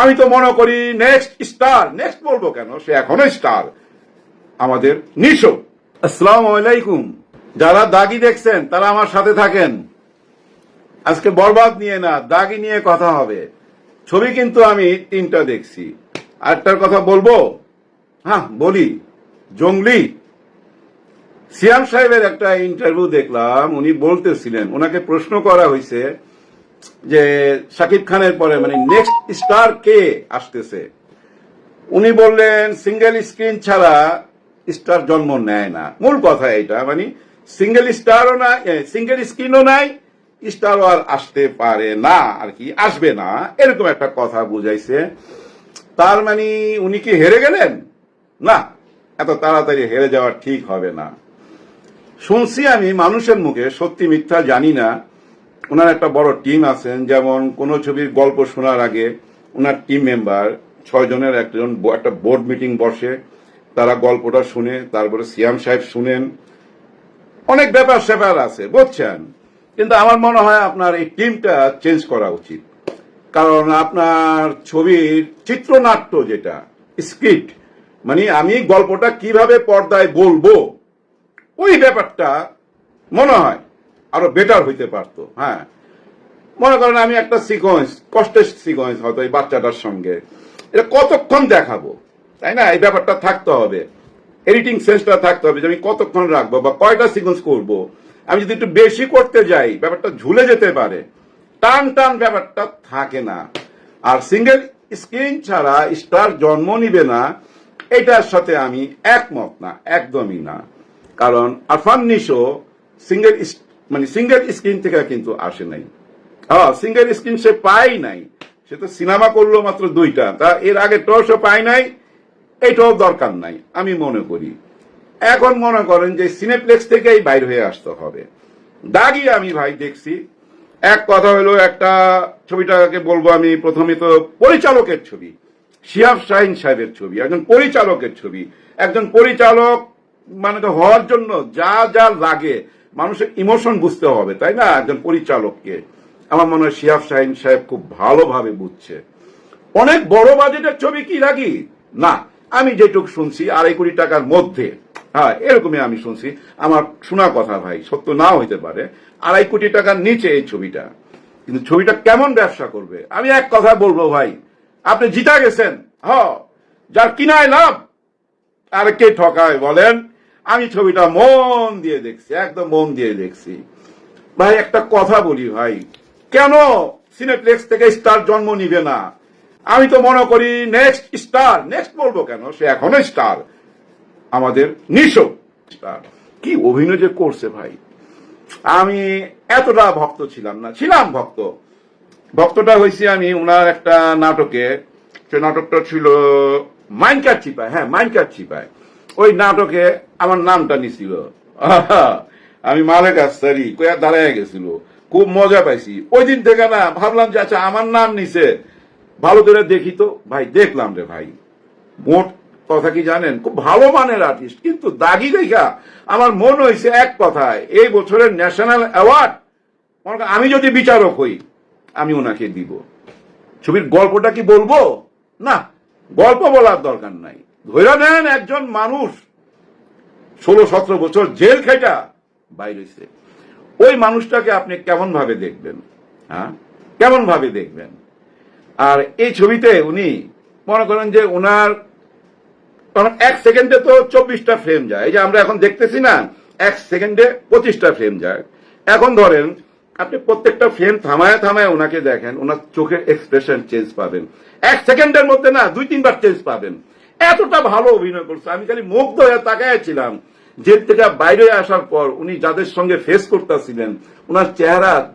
আমি তো মনে করি নেক্সট স্টার নেক্সট বলব কেন? সে এখনও স্টার আমাদের নিশো। আসসালামু আলাইকুম। যারা দাগি দেখছেন, তারা আমার সাথে থাকেন। আজকে বরবাদ নিয়ে না, দাগি নিয়ে কথা হবে। ছবি কিন্তু আমি তিনটা দেখছি। আরেকটার কথা বলব? হ্যাঁ বলি। জঙ্গলি। সিয়াম সাহেবের একটা ইন্টারভিউ দেখলাম, উনি বলতেছিলেন ওনাকে প্রশ্ন করা হয়েছে যে শাকিব খানের পরে মানে নেক্সট স্টার কে আসতেছে? উনি বললেন সিঙ্গেল স্ক্রিন ছাড়া স্টার জন্ম নেয় না। মূল কথা এটা মানে সিঙ্গেল স্টারও না সিঙ্গেল স্ক্রিনও নাই স্টারও আর আসতে পারে না, আর কি, আসবে না, এরকম একটা কথা বুঝাইছে। তার মানে উনি কি হেরে গেলেন? না, এত তাড়াতাড়ি হেরে যাওয়া ঠিক হবে না। শুনছি আমি মানুষের মুখে, সত্যি মিথ্যা জানি না ওনার একটা বড় টিম আছেন, যেমন কোন ছবির গল্প শোনার আগে ওনার টিম মেম্বার ছয় জনের একজন একটা বোর্ড মিটিং বসে, তারা গল্পটা শুনে, তারপরে সিয়াম সাহেব শুনেন। অনেক ব্যাপার স্যাপার আছে, বুঝছেন? কিন্তু আমার মনে হয় আপনার এই টিমটা চেঞ্জ করা উচিত। কারণ আপনার ছবির চিত্রনাট্য যেটা, স্ক্রিপ্ট মানে আমি গল্পটা কীভাবে পর্দায় বলব, ওই ব্যাপারটা মনে হয়। আরও বেটার হইতে পারতো হ্যাঁ। মনে করেন আমি একটা সিকোয়েন্স কষ্টের সিকোয়েন্স হয়তো এই বাচ্চাটার সঙ্গে। এটা কতক্ষণ দেখাবো? তাই না? এই ব্যাপারটা থাকতে হবে। এডিটিং সেন্সটা থাকতে হবে যে আমি কতক্ষণ রাখব বা কয়টা সিকোয়েন্স করব। আমি যদি একটু বেশি করতে যাই, ব্যাপারটা ঝুলে যেতে পারে। টান টান ব্যাপারটা থাকে না। আর সিঙ্গেল স্ক্রিন ছাড়া স্টার জন্ম নিবে না, এটার সাথে আমি একমত না, একদমই না। কারণ আরফান নিশো সিঙ্গেল মানে সিঙ্গেল স্ক্রিন থেকে কিন্তু আসে নাই। হ্যাঁ সিঙ্গেল স্ক্রিন সে পাই নাই। সে তো সিনেমা করল মাত্র দুইটা। তা এর আগে টসও পাই নাই, এইটাও দরকার নাই, আমি মনে করি। এখন মনে করেন যে সিনেপ্লেক্স থেকেই বাইর হয়ে আসতে হবে। দাগি আমি ভাই দেখছি। এক কথা হলো, একটা ছবিটাকে বলব আমি, প্রথমে তো পরিচালকের ছবি, শিয়াব শাহিন সাহেবের ছবি, একজন পরিচালকের ছবি। একজন পরিচালক মানে তো হওয়ার জন্য যা যা লাগে মানুষের ইমোশন বুঝতে হবে, তাই না? একজন পরিচালককে। আমার মনে হয় শিয়াব শাহিন সাহেব খুব ভালোভাবে বুঝছে। অনেক বড় বাজেটের ছবি কি লাগি না, আমি যেটুকু শুনছি, আড়াই কোটি টাকার মধ্যে হ্যাঁ এরকমই আমি শুনছি। আমার শোনা কথা ভাই, সত্য নাও হইতে পারে, আড়াই কোটি টাকার নিচে এই ছবিটা। কিন্তু ছবিটা কেমন ব্যবসা করবে? আমি এক কথা বলব ভাই, আপনি জিতা গেছেন, হ, যার কিনায় লাভ, আর কে ঠকায় বলেন? আমি ছবিটা মন দিয়ে দেখছি, একদম মন দিয়ে দেখছি। ভাই, একটা কথা বলি ভাই, কেন সিনেপ্লেক্স থেকে স্টার জন্ম নিবে না? আমি তো মনে করি নেক্সট স্টার নেক্সট বলব কেন? সে এখনও স্টার আমাদের নিশো স্টার কি অভিনয় যে করছে ভাই? আমি এতটা ভক্ত ছিলাম না, ছিলাম ভক্ত। ভক্তটা হয়েছি আমি ওনার একটা নাটকে, সে নাটকটা ছিল মাইনকার চিপায় হ্যাঁ মাইনকার চিপায়। ওই নাটকে আমার নামটা নিছিল। আমি মালেক আস্তারি কয়া দাঁড়ায় গেছিল। খুব মজা পাইছি। ওই দিন থেকে না ভাবলাম যে আচ্ছা আমার নাম নিছে। ভালো করে দেখি তো। ভাই, দেখলাম রে ভাই। মোট কথা কি জানেন? খুব ভালো মানের আর্টিস্ট কিন্তু দাগি দেখা আমার মন হয়েছে এক কথায়, এই বছরের ন্যাশনাল অ্যাওয়ার্ড আমি যদি বিচারক হই, আমি ওনাকে দিব। ছবির গল্পটা কি বলব? না, গল্প বলার দরকার নাই। ধরে নেন একজন মানুষ। ষোলো, সতেরো বছর জেল খেটা বাইরেছে ওই মানুষটাকে আপনি কেমন ভাবে দেখবেন? হ্যাঁ? কেমন ভাবে দেখবেন? আর এই ছবিতে উনি মনে করেন যে ওনার কারণ এক সেকেন্ডে তো চব্বিশটা ফ্রেম যায়। এই যে আমরা এখন দেখতেছি না, এক সেকেন্ডে পঁচিশটা ফ্রেম যায়। এখন ধরেন, আপনি প্রত্যেকটা ফ্রেম থামায় থামায় ওনাকে দেখেন, ওনার চোখের এক্সপ্রেশন চেঞ্জ পাবেন। এক সেকেন্ডের মধ্যে না, দুই, তিনবার চেঞ্জ পাবেন। এতটা ভালো অভিনয় করছে। আমি খালি মুগ্ধ হয়ে তাকায় ছিলাম। জেল থেকে বাইরে আসার পর উনি যাদের সঙ্গে ফেস করতেছিলেন ওনার চেহারা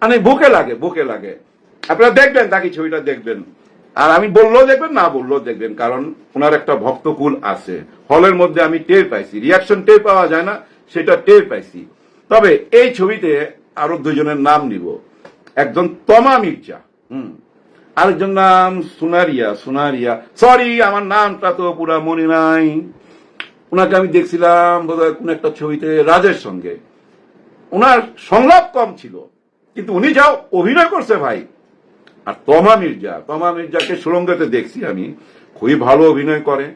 মানে বুকে লাগে বুকে লাগে। আপনারা দেখবেন, তাকে ছবিটা দেখবেন। আর আমি বললেও দেখবেন, না বললেও দেখবেন, কারণ ওনার একটা ভক্তকুল আছে। হলের মধ্যে আমি টের পাইছি। রিয়াকশন টের পাওয়া যায় না, সেটা টের পাইছি। তবে এই ছবিতে আরও দুজনের নাম নিব। একজন তমা মির্জা, হুম। আরেকজন নাম সোনারিয়া সোনারিয়া। সরি আমার নামটা তো পুরা মনে নাই। ওনাকে আমি দেখছিলাম, বোধহয় কোন একটা ছবিতে রাজের সঙ্গে। ওনার সংলাপ কম ছিল, কিন্তু উনি যাও অভিনয় করছে ভাই, আর তমা মির্জা, তমা মির্জাকে সুরঙ্গতে দেখছি আমি, খুবই ভালো অভিনয় করে।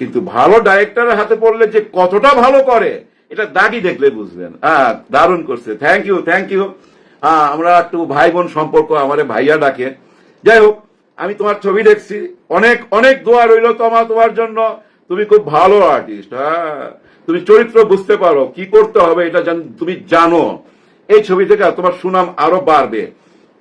কিন্তু ভালো ডাইরেক্টরের হাতে পড়লে যে কতটা ভালো করে, এটা দাগি দেখলে বুঝবেন। হ্যাঁ দারুণ করছে। থ্যাংক ইউ থ্যাংক ইউ হ্যাঁ আমরা একটু ভাই বোন সম্পর্ক, আমার ভাইয়া ডাকে। যাই হোক, আমি তোমার ছবি দেখছি। অনেক অনেক দোয়া রইল তোমা, তোমার জন্য। তুমি খুব ভালো আর্টিস্ট হ্যাঁ। তুমি চরিত্র বুঝতে পারো, কি করতে হবে এটা তুমি জানো। এই ছবি থেকে তোমার সুনাম আরও বাড়বে।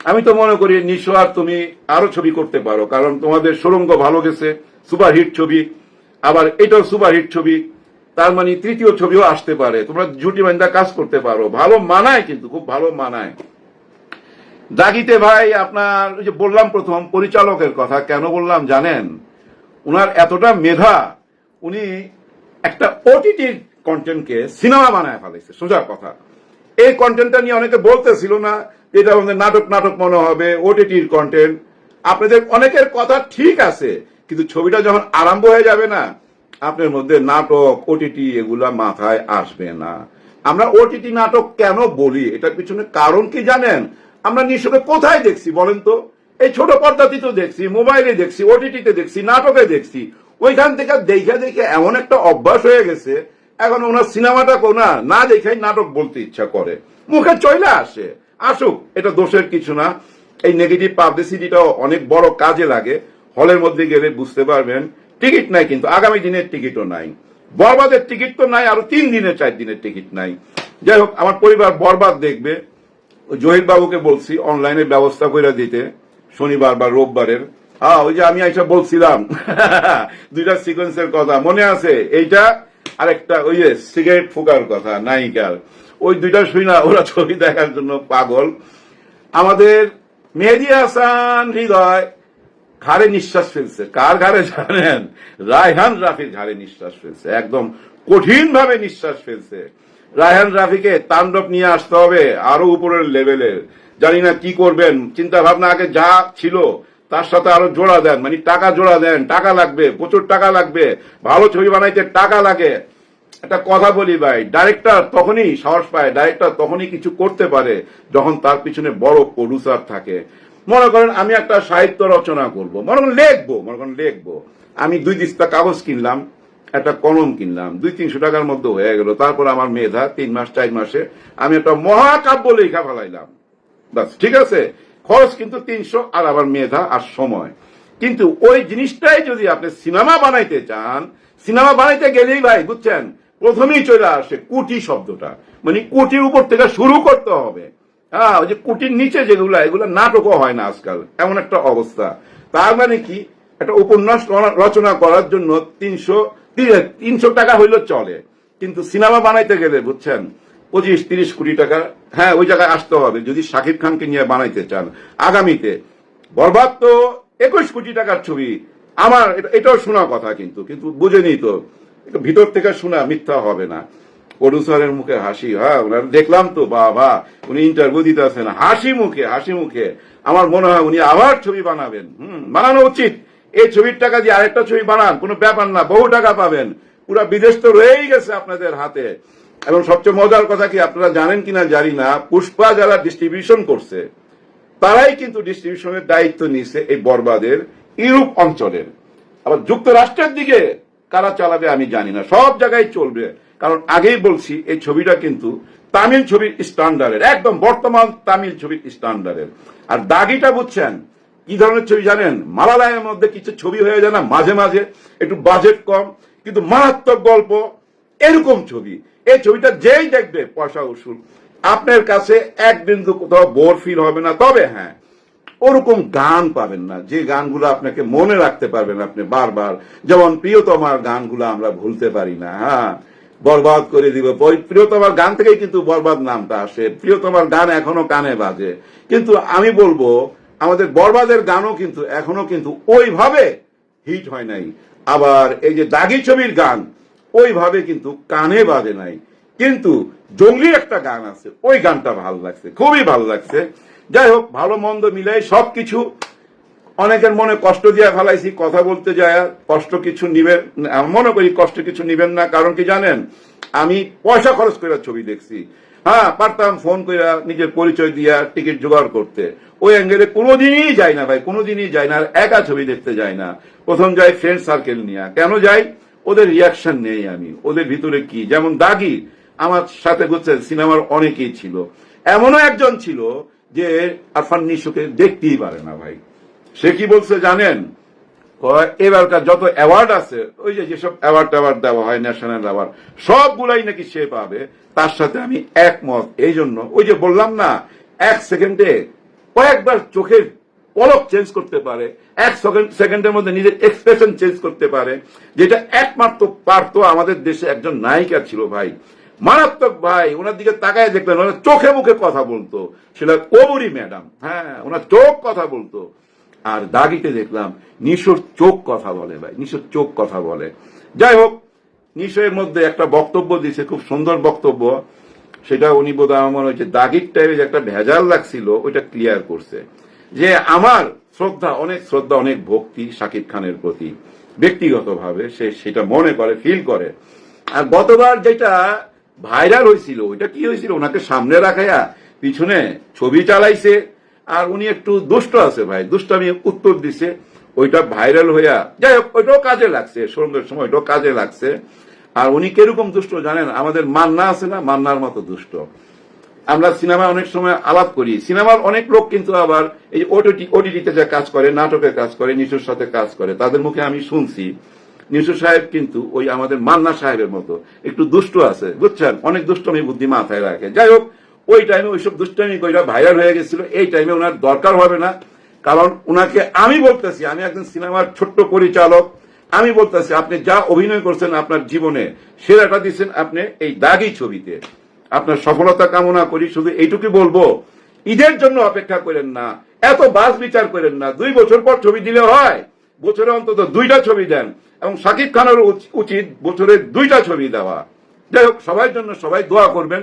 আমি তো মনে করি নিশো আর তুমি আরও ছবি করতে পারো, কারণ তোমাদের সুরঙ্গ ভালো গেছে সুপারহিট ছবি। আবার এটাও সুপারহিট ছবি, তার মানে তৃতীয় ছবিও আসতে পারে। তোমরা জুটি বান্ধা কাজ করতে পারো। ভালো মানায় কিন্তু, খুব ভালো মানায়। দাগিতে ভাই আপনার ওই যে বললাম প্রথম পরিচালকের কথা, কেন বললাম জানেন? উনার এতটা মেধা, উনি একটা ওটিটি কন্টেন্টকে সিনেমা বানায় ফেলেছে, সোজা কথা। এই কন্টেন্টটা নিয়ে অনেকে বলতেছিল না এটা আমাদের নাটক নাটক মনে হবে ওটিটির কন্টেন্ট আপনাদের অনেকের কথা ঠিক আছে, কিন্তু ছবিটা যখন আরম্ভ হয়ে যাবে না, আপনার মধ্যে নাটক ওটিটি এগুলা মাথায় আসবে না। আমরা ওটিটি নাটক কেন বলি? এটার পিছনে কারণ কি জানেন? আমরা নিঃসবে কোথায় দেখছি বলেন তো? এই ছোট পর্দাতে তো দেখছি, মোবাইলে দেখছি ওটিটিতে দেখছি, নাটকে দেখছি। ওইখান থেকে দেখে দেখে এমন একটা অভ্যাস হয়ে গেছে, এখন ওনার সিনেমাটা কোনা, না দেখেই নাটক বলতে ইচ্ছা করে। মুখে চলে আসে। আসুক, এটা দোষের কিছু না। এই নেগেটিভ পাবলিসিটিটাও অনেক বড় কাজে লাগে। হলের মধ্যে গেলে বুঝতে পারবেন, টিকিট নাই কিন্তু আগামী দিনের টিকিটও নাই। বরবাদের টিকিট তো নাই, আরও তিন দিনের, চার দিনের টিকিট নাই। যাই হোক, আমার পরিবার বরবাদ দেখবে। জহির বাবুকে বলছি, অনলাইনে ব্যবস্থা করে দিতে, শনিবার বা রোববারের। হ্যাঁ ওই যে আমি এইসব বলছিলাম। দুইটা সিকোয়েন্সের কথা মনে আছে? এইটা আরেকটা, ওই যে সিগারেট ফুকার কথা, নায়িকার। ওই দুইটা শুই না, ওরা ছবি দেখার জন্য পাগল। আমাদের মেহেদি হাসান হৃদয় ঘাড়ে নিঃশ্বাস ফেলছে। কার ঘাড়ে জানেন? রায়হান রাফির ঘাড়ে নিঃশ্বাস ফেলছে। একদম কঠিন ভাবে নিঃশ্বাস ফেলছে। রায়হান রাফিকে তাণ্ডব নিয়ে আসতে হবে আরও উপরের লেভেলের জানি না কি করবেন চিন্তা ভাবনা আগে যা ছিল তার সাথে আরও জোড়া দেন মানে টাকা জোড়া দেন, টাকা লাগবে, প্রচুর টাকা লাগবে, ভালো ছবি বানাইতে টাকা লাগে। একটা কথা বলি ভাই ডাইরেক্টর তখনই সাহস পায় ডাইরেক্টর তখনই কিছু করতে পারে, যখন তার পিছনে বড় প্রডিউসার থাকে। মনে করেন আমি একটা সাহিত্য রচনা করব, মনে করেন লিখব, মনে করেন লিখব। আমি দুই দিস্তা কাগজ কিনলাম একটা কলম কিনলাম, দুই তিনশো টাকার মধ্যে হয়ে গেল। তারপর আমার মেধা, তিন মাস, চার মাসে আমি একটা মহাকাব্য লেখা ফেলাইলাম। বাস ঠিক আছে? খরচ কিন্তু তিনশো আর আবার মেধা আর সময়। কিন্তু ওই জিনিসটাই যদি আপনি সিনেমা বানাইতে চান, সিনেমা বানাইতে গেলেই ভাই, বুঝছেন? প্রথমেই চলে আসে কুটি শব্দটা। মানে কুটির উপর থেকে শুরু করতে হবে। হ্যাঁ ওই যে কুটির নিচে যেগুলো, এগুলো নাটকও হয় না আজকাল। এমন একটা অবস্থা। তার মানে কি? একটা উপন্যাস রচনা করার জন্য তিনশো তিনশো টাকা হইলে চলে। কিন্তু সিনেমা বানাইতে গেলে, বুঝছেন, পঁচিশ, তিরিশ কোটি টাকা হ্যাঁ ওই জায়গায় আসতে হবে, যদি শাকিব খানকে নিয়ে বানাইতে চান। আগামীতে বরবাদ তো একুশ কোটি টাকার ছবি। আমার এটা- এটাও শোনা কথা কিন্তু কিন্তু বুঝেনি তো। ভিতর থেকে শোনা মিথ্যা হবে না। প্রডিউসারের মুখে হাসি হ্যাঁ দেখলাম তো, বাবা, উনি ইন্টারভিউ দিতে আসেন হাসি মুখে হাসি মুখে। আমার মনে হয় উনি আবার ছবি বানাবেন। হুম, বানানো উচিত। এই ছবির টাকা দিয়ে আরেকটা ছবি বানান, কোনো ব্যাপার না, বহু টাকা পাবেন। পুরা বিদেশ তো রয়েই গেছে আপনাদের হাতে। এবং সবচেয়ে মজার কথা কি, আপনারা জানেন কিনা জানি না, পুষ্পা যারা ডিস্ট্রিবিউশন করছে, তারাই কিন্তু ডিস্ট্রিবিউশনের দায়িত্ব নিছে এই বরবাদের ইউরোপ অঞ্চলের। আবার যুক্তরাষ্ট্রের দিকে কারা চালাবে আমি জানি না, সব জায়গায় চলবে। কারণ আগেই বলছি, এই ছবিটা কিন্তু তামিল ছবির স্ট্যান্ডার্ডের একদম বর্তমান তামিল ছবির স্ট্যান্ডার্ডের আর দাগিটা বুঝছেন কি ধরনের ছবি জানেন? মালালায়ের মধ্যে কিছু ছবি হয়ে যায় না, মাঝে মাঝে। একটু বাজেট কম, কিন্তু মারাত্মক গল্প, এরকম ছবি। এই ছবিটা যেই দেখবে, পয়সা উসুল। আপনার কাছে এক বিন্দু কোথাও বোর ফিল হবে না। তবে হ্যাঁ ওরকম গান পাবেন না। যে গানগুলো আপনাকে মনে রাখতে পারবেন আপনি বারবার। যেমন প্রিয়তমার গানগুলো আমরা ভুলতে পারি না। হ্যাঁ বরবাদ করে দিব। প্রিয়তমার গান থেকেই কিন্তু বরবাদ নামটা আসে। প্রিয়তমার গান এখনও কানে বাজে। কিন্তু আমি বলব আমাদের বরবাদের গানও কিন্তু এখনও কিন্তু ওইভাবে হিট হয় নাই। আবার এই যে দাগি ছবির গান, ওইভাবে কিন্তু কানে বাজে নাই। কিন্তু জঙ্গলির একটা গান আছে, ওই গানটা ভালো লাগছে, খুবই ভালো লাগছে। যাই হোক, ভালো মন্দ মিলাই সবকিছু অনেকের মনে কষ্ট দিয়ে ফেলাইছি, কথা বলতে যায়, কষ্ট কিছু নিবেন মনে করি কষ্ট কিছু নিবেন না, কারণ কি জানেন, আমি পয়সা খরচ করে ছবি দেখছি। হ্যাঁ পারতাম ফোন করে নিজের পরিচয় দিয়া টিকিট জোগাড় করতে। ওই অ্যাঙ্গেলে কোনোদিনই যাই না ভাই, কোনোদিনই যাই না, আর একা ছবি দেখতে যাই না। প্রথম যাই ফ্রেন্ড সার্কেল নিয়ে। কেন যাই? ওদের রিয়াকশন নেই আমি। ওদের ভিতরে কি? যেমন দাগি, আমার সাথে বুঝছেন সিনেমার অনেকেই ছিল। এমনও একজন ছিল যে আরফান নিশোকে দেখতেই পারে না ভাই। সে কি বলছে জানেন? এবারকার যত অ্যাওয়ার্ড আছে, ওই যে যেসব অ্যাওয়ার্ড ট্যাওয়ার্ড দেওয়া হয় ন্যাশনাল অ্যাওয়ার্ড সবগুলাই নাকি সে পাবে। তার সাথে আমি একমত। এই জন্য ওই যে বললাম না, এক সেকেন্ডে কয়েকবার চোখের পলক চেঞ্জ করতে পারে। এক সেকেন্ড সেকেন্ডের মধ্যে নিজের এক্সপ্রেশন চেঞ্জ করতে পারে, যেটা একমাত্র পারতো আমাদের দেশে একজন নায়িকা ছিল ভাই। মারাত্মক ভাই, ওনার দিকে তাকায় দেখলেন, ওনার চোখে মুখে কথা বলতো। সেটা কবরী ম্যাডাম হ্যাঁ ওনার চোখ কথা বলতো। আর দাগিতে দেখলাম নিশোর চোখ কথা বলে ভাই, নিশোর চোখ কথা বলে। যাই হোক, নিশোর মধ্যে একটা বক্তব্য দিছে খুব সুন্দর বক্তব্য। সেটা উনি বোধ আমার মনে হচ্ছে দাগির টাইপের একটা ভেজাল লাগছিল, ওইটা ক্লিয়ার করছে। যে আমার শ্রদ্ধা, অনেক শ্রদ্ধা, অনেক ভক্তি শাকিব খানের প্রতি। ব্যক্তিগতভাবে সে সেটা মনে করে ফিল করে। আর গতবার যেটা ভাইরাল হয়েছিল, ওইটা কি হয়েছিল? ওনাকে সামনে রাখাইয়া পিছনে ছবি চালাইছে আর উনি একটু দুষ্ট আছে ভাই, দুষ্টামি উত্তর দিছে, ওইটা ভাইরাল হইয়া যাই হোক, ওইটাও কাজে লাগছে সন্ধ্যের সময় ওইটাও কাজে লাগছে। আর উনি কীরকম দুষ্ট জানেন? আমাদের মান্না আছে না? মান্নার মতো দুষ্ট। আমরা সিনেমা অনেক সময় আলাপ করি। সিনেমার অনেক লোক কিন্তু আবার এই ওটিটি ওটিটিতে যে কাজ করে নাটকের কাজ করে, নিশুর সাথে কাজ করে, তাদের মুখে আমি শুনছি। নিশু সাহেব কিন্তু ওই আমাদের মান্না সাহেবের মতো একটু দুষ্ট আছে, বুঝছেন? অনেক দুষ্টমি বুদ্ধি মাথায় রাখে। যাই হোক ওই টাইমে ওইসব দুষ্টমি কইরা ভাইরাল হয়ে গেছিল, এই টাইমে ওনার দরকার হবে না। কারণ ওনাকে আমি বলতেছি, আমি একজন সিনেমার ছোট্ট পরিচালক, আমি বলতেছি, আপনি যা অভিনয় করছেন আপনার জীবনে, সেরাটা দিচ্ছেন আপনি এই দাগি ছবিতে। আপনার সফলতা কামনা করি, শুধু এইটুকু বলব, ঈদের জন্য অপেক্ষা করেন না, এত বাস বিচার করেন না, দুই বছর পর ছবি দিলে হয়, বছরে অন্তত দুইটা ছবি দেন, এবং শাকিব খানের উচিত বছরে দুইটা ছবি দেওয়া। যাই হোক, সবার জন্য সবাই দোয়া করবেন